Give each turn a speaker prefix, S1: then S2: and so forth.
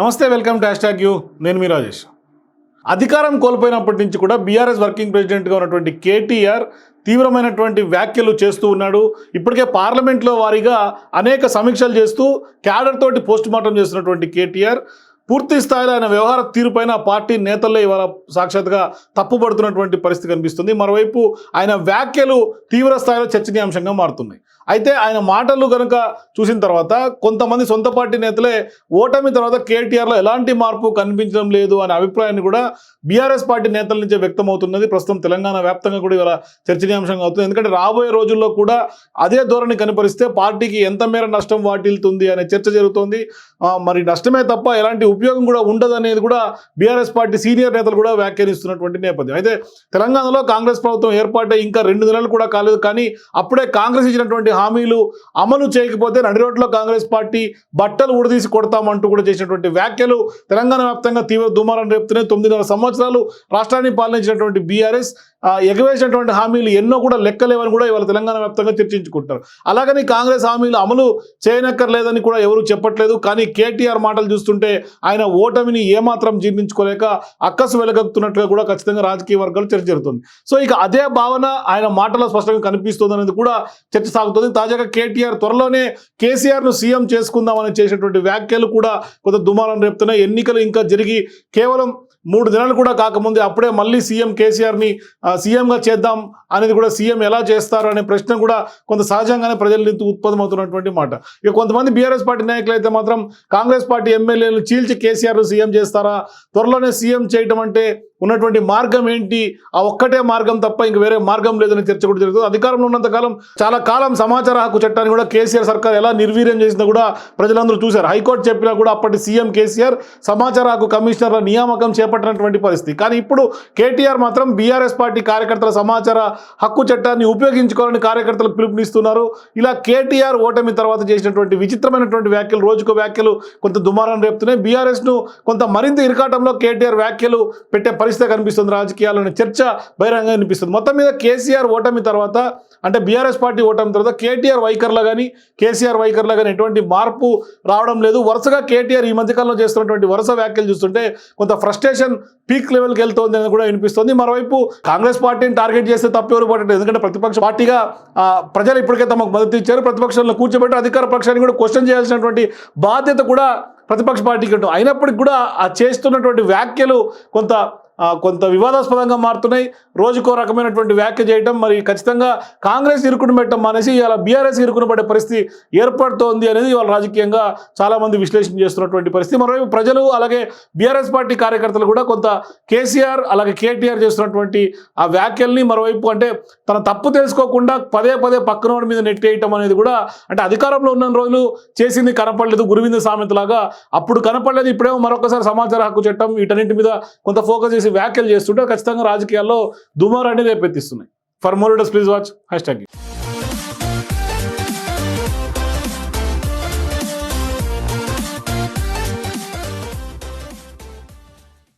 S1: Namaste welcome to hashtag U. నేను మీ రాజేష్. అధికారం కోల్పోయినప్పటి నుంచి కూడా బీఆర్ఎస్ వర్కింగ్ ప్రెసిడెంట్గా ఉన్నటువంటి కేటీఆర్ తీవ్రమైనటువంటి వ్యాఖ్యలు చేస్తూ ఉన్నాడు. ఇప్పటికే పార్లమెంట్లో వారీగా అనేక సమీక్షలు చేస్తూ క్యాడర్ తోటి పోస్ట్ మార్టం చేస్తున్నటువంటి కేటీఆర్ పూర్తి స్థాయిలో ఆయన వ్యవహార తీరుపైన పార్టీ నేతల్లో ఇవాళ సాక్షాత్గా తప్పుపడుతున్నటువంటి పరిస్థితి కనిపిస్తుంది. మరోవైపు ఆయన వ్యాఖ్యలు తీవ్ర స్థాయిలో చర్చనీయాంశంగా మారుతున్నాయి. అయితే ఆయన మాటలు కనుక చూసిన తర్వాత కొంతమంది సొంత పార్టీ నేతలే ఓటమి తర్వాత కేటీఆర్లో ఎలాంటి మార్పు కనిపించడం లేదు అనే అభిప్రాయాన్ని కూడా బీఆర్ఎస్ పార్టీ నేతల నుంచే వ్యక్తమవుతున్నది. ప్రస్తుతం తెలంగాణ వ్యాప్తంగా కూడా ఇవాళ చర్చనీయాంశంగా అవుతుంది. ఎందుకంటే రాబోయే రోజుల్లో కూడా అదే ధోరణి కనపరిస్తే పార్టీకి ఎంత మేర నష్టం వాటిల్తుంది అనే చర్చ జరుగుతోంది. మరి నష్టమే తప్ప ఎలాంటి ఉపయోగం కూడా ఉండదు అనేది కూడా బీఆర్ఎస్ పార్టీ సీనియర్ నేతలు కూడా వ్యాఖ్యానిస్తున్నటువంటి నేపథ్యం. అయితే తెలంగాణలో కాంగ్రెస్ ప్రభుత్వం ఏర్పాటై ఇంకా రెండు నెలలు కూడా కాలేదు. కానీ అప్పుడే కాంగ్రెస్ ఇచ్చినటువంటి హామీలు అమలు చేయకపోతే నడి రోడ్లో కాంగ్రెస్ పార్టీ బట్టలు ఉడదీసి కొడతామంటూ కూడా చేసినటువంటి వ్యాఖ్యలు తెలంగాణ వ్యాప్తంగా తీవ్ర దుమారం రేపుతున్నాయి. తొమ్మిదిన్నర సంవత్సరాలు రాష్ట్రాన్ని పాలించినటువంటి బీఆర్ఎస్ ఎగవేసినటువంటి హామీలు ఎన్నో కూడా లెక్కలేవని కూడా ఇవాళ తెలంగాణ వ్యాప్తంగా చర్చించుకుంటారు అలాగని కాంగ్రెస్ హామీలు అమలు చేయనక్కర్లేదని కూడా ఎవరు చెప్పట్లేదు. కానీ కేటీఆర్ మాటలు చూస్తుంటే ఆయన ఓటమిని ఏమాత్రం జీర్ణించుకోలేక అక్కసు వెలగక్కుతున్నట్టుగా కూడా ఖచ్చితంగా రాజకీయ వర్గాలు చర్చ జరుగుతుంది. సో ఇక అదే భావన ఆయన మాటలో స్పష్టంగా కనిపిస్తుంది అనేది కూడా చర్చ సాగుతుంది. తాజాగా కేటీఆర్ త్వరలోనే కేసీఆర్ను సీఎం చేసుకుందామని చేసినటువంటి వ్యాఖ్యలు కూడా కొంత దుమారం రేపుతున్నాయి. ఎన్నికలు ఇంకా జరిగి కేవలం మూడు దినాలు కూడా కాకముందే అప్పుడే మళ్ళీ సీఎం కేసీఆర్ని సీఎంగా చేద్దాం అనేది కూడా సీఎం ఎలా చేస్తారు అనే ప్రశ్న కూడా కొంత సహజంగానే ప్రజల నుంచి ఉత్పన్నమవుతున్నటువంటి మాట. ఇక కొంతమంది బీఆర్ఎస్ పార్టీ నాయకులు అయితే మాత్రం కాంగ్రెస్ పార్టీ ఎమ్మెల్యేలు చీల్చి కేసీఆర్ సీఎం చేస్తారా? త్వరలోనే సీఎం చేయటం అంటే ఉన్నటువంటి మార్గం ఏంటి? ఆ ఒక్కటే మార్గం తప్ప ఇంక వేరే మార్గం లేదని చర్చ కూడా జరుగుతుంది. అధికారంలో ఉన్నంతకాలం చాలా కాలం సమాచార హక్కు చట్టాన్ని కూడా కేసీఆర్ సర్కార్ ఎలా నిర్వీర్యం చేసినా కూడా ప్రజలందరూ చూశారు. హైకోర్టు చెప్పినా కూడా అప్పటి సీఎం కేసీఆర్ సమాచార హక్కు కమిషనర్ల నియామకం చేపట్టినటువంటి పరిస్థితి. కానీ ఇప్పుడు కేటీఆర్ మాత్రం బీఆర్ఎస్ పార్టీ కార్యకర్తల సమాచార హక్కు చట్టాన్ని ఉపయోగించుకోవాలని కార్యకర్తలు పిలుపునిస్తున్నారు. ఇలా కేటీఆర్ ఓటమి తర్వాత చేసినటువంటి విచిత్రమైనటువంటి వ్యాఖ్యలు రోజుకో వ్యాఖ్యలు కొంత దుమారం రేపుతున్నాయి. బీఆర్ఎస్ను కొంత మరింత ఇరకాటంలో కేటీఆర్ వ్యాఖ్యలు పెట్టే పరిస్థితి కనిపిస్తుంది. రాజకీయాల్లోని చర్చ బహిరంగంగా కనిపిస్తుంది. మొత్తం మీద కేసీఆర్ ఓటమి తర్వాత అంటే బీఆర్ఎస్ పార్టీ ఓటమి తర్వాత కేటీఆర్ వైఖరిలో కానీ కేసీఆర్ వైఖరిలో కానీ ఎటువంటి మార్పు రావడం లేదు. వరుసగా కేటీఆర్ ఈ మధ్యకాలంలో చేస్తున్నటువంటి వరుస వ్యాఖ్యలు చూస్తుంటే కొంత ఫ్రస్ట్రేషన్ పీక్ లెవెల్కి వెళ్తోంది అని కూడా వినిపిస్తుంది. మరోవైపు కాంగ్రెస్ పార్టీని టార్గెట్ చేస్తే తప్పెవరు పట్టలేదు ఎందుకంటే ప్రతిపక్ష పార్టీగా ప్రజలు ఇప్పటికే తమకు మద్దతు ఇచ్చారు. ప్రతిపక్షంలో కూర్చోబెట్టి అధికార పక్షాన్ని కూడా క్వశ్చన్ చేయాల్సినటువంటి బాధ్యత కూడా ప్రతిపక్ష పార్టీకి ఉంటుంది. అయినప్పటికీ కూడా ఆ చేస్తున్నటువంటి వ్యాఖ్యలు కొంత కొంత వివాదాస్పదంగా మారుతున్నాయి. రోజుకో రకమైనటువంటి వ్యాఖ్య చేయటం మరి ఖచ్చితంగా కాంగ్రెస్ ఇరుకుని పెట్టడం అనేసి ఇవాళ బీఆర్ఎస్ ఇరుకుని పడే పరిస్థితి ఏర్పడుతోంది అనేది ఇవాళ రాజకీయంగా చాలామంది విశ్లేషణ చేస్తున్నటువంటి పరిస్థితి. మరోవైపు ప్రజలు అలాగే బీఆర్ఎస్ పార్టీ కార్యకర్తలు కూడా కొంత కేసీఆర్ అలాగే కేటీఆర్ చేస్తున్నటువంటి ఆ వ్యాఖ్యల్ని మరోవైపు అంటే తన తప్పు తెలుసుకోకుండా పదే పదే పక్కన వాడి మీద నెట్టేయటం అనేది కూడా అంటే అధికారంలో ఉన్న రోజులు చేసింది కనపడలేదు గురువింద సామెతలాగా. అప్పుడు కనపడలేదు ఇప్పుడేమో మరొకసారి సమాచార హక్కు చట్టం వీటన్నింటి మీద కొంత ఫోకస్ చేసి వ్యాఖ్యలు చేస్తుంటే ఖచ్చితంగా రాజకీయాల్లో దుమారాన్ని రేపెత్తిస్తున్నాయి. ఫర్ మోర్ డస్ ప్లీజ్ వాచ్ హ్యాష్ ట్యాగ్